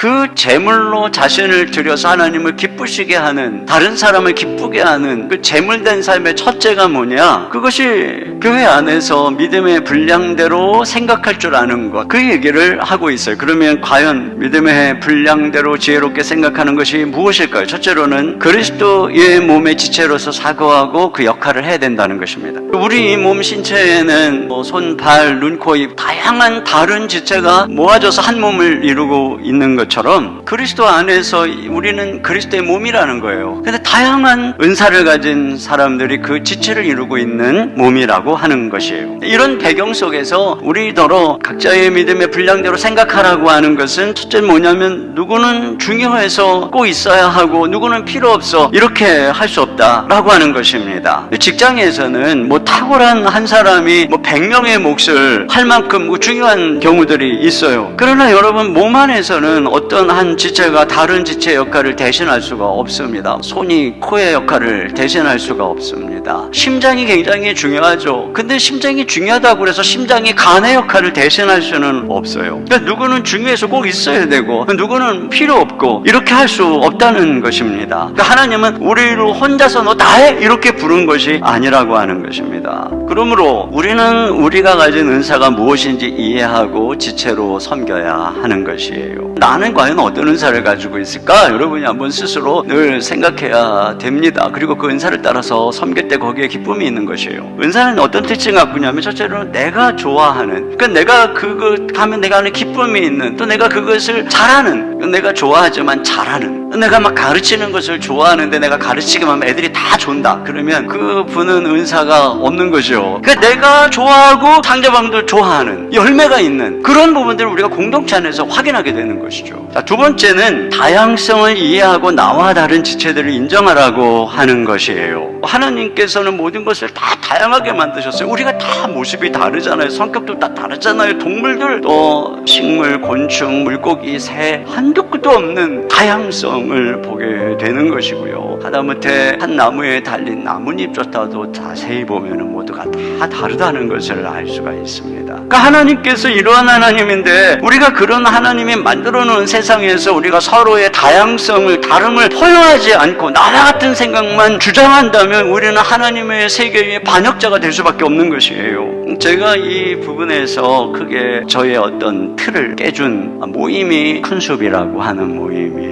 그 재물로 자신을 들여서 하나님을 기쁘시게 하는 다른 사람을 기쁘게 하는 그 재물된 삶의 첫째가 뭐냐? 그것이 교회 안에서 믿음의 분량대로 생각할 줄 아는 것. 그 얘기를 하고 있어요. 그러면 과연 믿음의 분량대로 지혜롭게 생각하는 것이 무엇일까요? 첫째로는 그리스도의 몸의 지체로서 사고하고 그 역할을 해야 된다는 것입니다. 우리 몸 신체에는 뭐 손, 발, 눈, 코, 입 다양한 다른 지체가 모아져서 한 몸을 이루고 있는 것처럼 그리스도 안에서 우리는 그리스도의 몸이라는 거예요. 근데 다양한 은사를 가진 사람들이 그 지체를 이루고 있는 몸이라고 하는 것이에요. 이런 배경 속에서 우리더러 각자의 믿음의 분량대로 생각하라고 하는 것은 첫째 뭐냐면 누구는 중요해서 꼭 있어야 하고 누구는 필요 없어 이렇게 할 수 없다라고 하는 것입니다. 직장에서는 뭐 탁월한 한 사람이 뭐 100명의 몫을 할 만큼 뭐 중요한 경우들이 있어요. 그러나 여러분 몸 안에서는 어떤 한 지체가 다른 지체 역할을 대신할 수가 없습니다. 손이 코의 역할을 대신할 수가 없습니다. 심장이 굉장히 중요하죠. 근데 심장이 중요하다고 해서 심장이 간의 역할을 대신할 수는 없어요. 그러니까 누구는 중요해서 꼭 있어야 되고 누구는 필요 없고 이렇게 할 수 없다는 것입니다. 그러니까 하나님은 우리를 혼자서 너 다해 이렇게 부른 것이 아니라고 하는 것입니다. 그러므로 우리는 우리가 가진 은사가 무엇인지 이해하고 지체로 섬겨야 하는 것이에요. 나는 과연 어떤 은사를 가지고 있을까? 여러분이 한번 스스로 늘 생각해야 됩니다. 그리고 그 은사를 따라서 섬길 때 거기에 기쁨이 있는 것이에요. 은사는 어떤 특징을 갖고 있냐면 첫째로는 내가 좋아하는, 그러니까 내가 그거 하면 내가 하는 기쁨이 있는, 또 내가 그것을 잘하는, 내가 좋아하지만 잘하는, 내가 막 가르치는 것을 좋아하는데 내가 가르치기만 하면 애들이 다 존다. 그러면 그 분은 은사가 없는 거죠. 그러니까 내가 좋아하고 상대방도 좋아하는 열매가 있는 그런 부분들을 우리가 공동체 안에서 확인하게 되는 것이죠. 자, 두 번째는 다양성을 이해하고 나와 다른 지체들을 인정하라고 하는 것이에요. 하나님께서는 모든 것을 다 다양하게 만드셨어요. 우리가 다 모습이 다르잖아요. 성격도 다 다르잖아요. 동물들, 또 식물, 곤충, 물고기, 새, 한두 끝도 없는 다양성을 보게 되는 것이고요. 하다못해 한 나무에 달린 나뭇잎조차도 자세히 보면 모두가 다 다르다는 것을 알 수가 있습니다. 그러니까 하나님께서 이러한 하나님인데 우리가 그런 하나님이 만들어 놓은 세상에서 우리가 서로의 다양성을 다름을 포용하지 않고 나와 같은 생각만 주장한다면 우리는 하나님의 세계의 반역자가 될 수밖에 없는 것이에요. 제가 이 부분에서 크게 저의 어떤 틀을 깨준 모임이 큰 숲이라고 하는 모임이에요.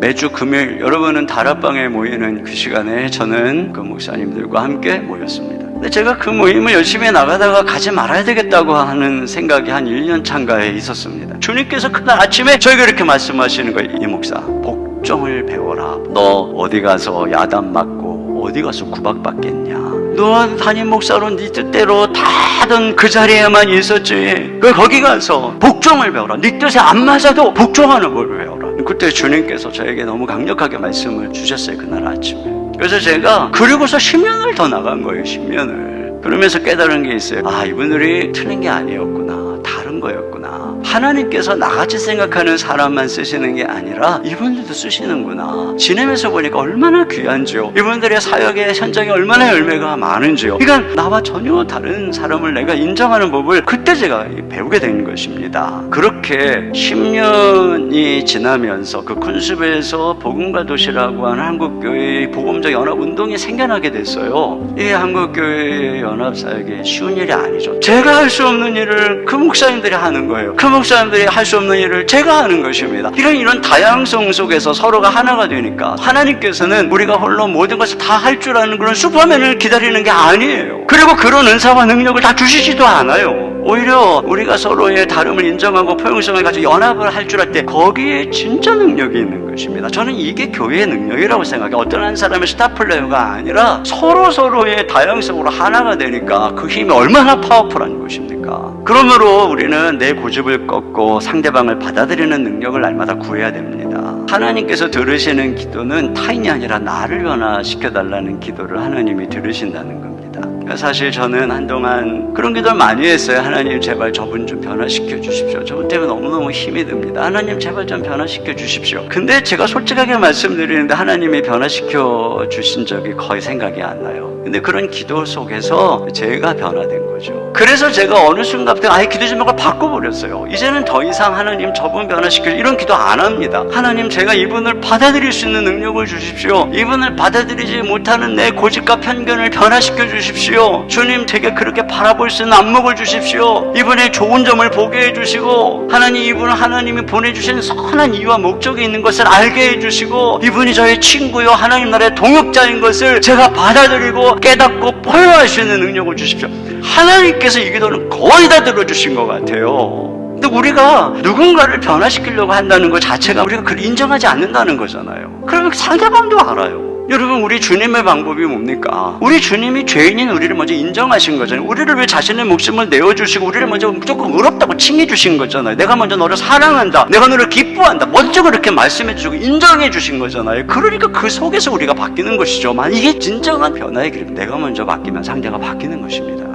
매주 금요일 여러분은 다락방에 모이는 그 시간에 저는 그 목사님들과 함께 모였습니다. 근데 제가 그 모임을 열심히 나가다가 가지 말아야 되겠다고 하는 생각이 한 1년 참가에 있었습니다. 주님께서 그날 아침에 저에게 이렇게 말씀하시는 거예요. 이 목사, 복종을 배워라. 너 어디 가서 야단 맞고 어디 가서 구박받겠냐. 너 담임 목사로 네 뜻대로 다 하던 그 자리에만 있었지. 그 거기 가서 복종을 배워라. 네 뜻에 안 맞아도 복종하는 걸 배워라. 그때 주님께서 저에게 너무 강력하게 말씀을 주셨어요. 그날 아침에. 그래서 제가 그리고서 10년을 더 나간 거예요. 10년을. 그러면서 깨달은 게 있어요. 아, 이분들이 틀린 게 아니었구나. 거였구나. 하나님께서 나같이 생각하는 사람만 쓰시는 게 아니라 이분들도 쓰시는구나. 지내면서 보니까 얼마나 귀한지요. 이분들의 사역의 현장에 얼마나 열매가 많은지요. 그러니까 나와 전혀 다른 사람을 내가 인정하는 법을 그때 제가 배우게 된 것입니다. 그렇게 10년이 지나면서 그 쿤습에서 복음과 도시라고 하는 한국교회의 복음적 연합 운동이 생겨나게 됐어요. 이 한국교회 연합 사역이 쉬운 일이 아니죠. 제가 할 수 없는 일을 그 목사님들 이 하는 거예요. 그 목사님들이 할 수 없는 일을 제가 하는 것입니다. 이런 이런 다양성 속에서 서로가 하나가 되니까 하나님께서는 우리가 홀로 모든 것을 다 할 줄 아는 그런 슈퍼맨을 기다리는 게 아니에요. 그리고 그런 은사와 능력을 다 주시지도 않아요. 오히려 우리가 서로의 다름을 인정하고 포용성을 가지고 연합을 할 줄 알 때 거기에 진짜 능력이 있는 것입니다. 저는 이게 교회의 능력이라고 생각해요. 어떤 한 사람의 스타 플레이어가 아니라 서로 서로의 다양성으로 하나가 되니까 그 힘이 얼마나 파워풀한 것입니까? 그러므로 우리는 내 고집을 꺾고 상대방을 받아들이는 능력을 날마다 구해야 됩니다. 하나님께서 들으시는 기도는 타인이 아니라 나를 변화시켜 달라는 기도를 하나님이 들으신다는 겁니다. 사실 저는 한동안 그런 기도를 많이 했어요. 하나님 제발 저분 좀 변화시켜 주십시오. 저분 때문에 너무너무 힘이 듭니다. 하나님 제발 좀 변화시켜 주십시오. 근데 제가 솔직하게 말씀드리는데 하나님이 변화시켜 주신 적이 거의 생각이 안 나요. 근데 그런 기도 속에서 제가 변화된 거죠. 그래서 제가 어느 순간부터 아예 기도 제목을 바꿔버렸어요. 이제는 더 이상 하나님 저분 변화시켜 이런 기도 안 합니다. 하나님 제가 이분을 받아들일 수 있는 능력을 주십시오. 이분을 받아들이지 못하는 내 고집과 편견을 변화시켜 주십시오. 주님 제게 그렇게 바라볼 수 있는 안목을 주십시오. 이분의 좋은 점을 보게 해주시고 하나님 이분은 하나님이 보내주신 선한 이유와 목적이 있는 것을 알게 해주시고 이분이 저의 친구요 하나님 나라의 동역자인 것을 제가 받아들이고 깨닫고 있는 능력을 주십시오. 하나님께서 이 기도는 거의 다 들어주신 것 같아요. 근데 우리가 누군가를 변화시키려고 한다는 것 자체가 우리가 그걸 인정하지 않는다는 거잖아요. 그러면 상대방도 알아요. 여러분 우리 주님의 방법이 뭡니까? 우리 주님이 죄인인 우리를 먼저 인정하신 거잖아요. 우리를 왜 자신의 목숨을 내어주시고 우리를 먼저 무조건 의롭다고 칭해주신 거잖아요. 내가 먼저 너를 사랑한다. 내가 너를 기뻐한다. 먼저 그렇게 말씀해주시고 인정해주신 거잖아요. 그러니까 그 속에서 우리가 바뀌는 것이죠. 만 이게 진정한 변화의 길입니다. 내가 먼저 바뀌면 상대가 바뀌는 것입니다.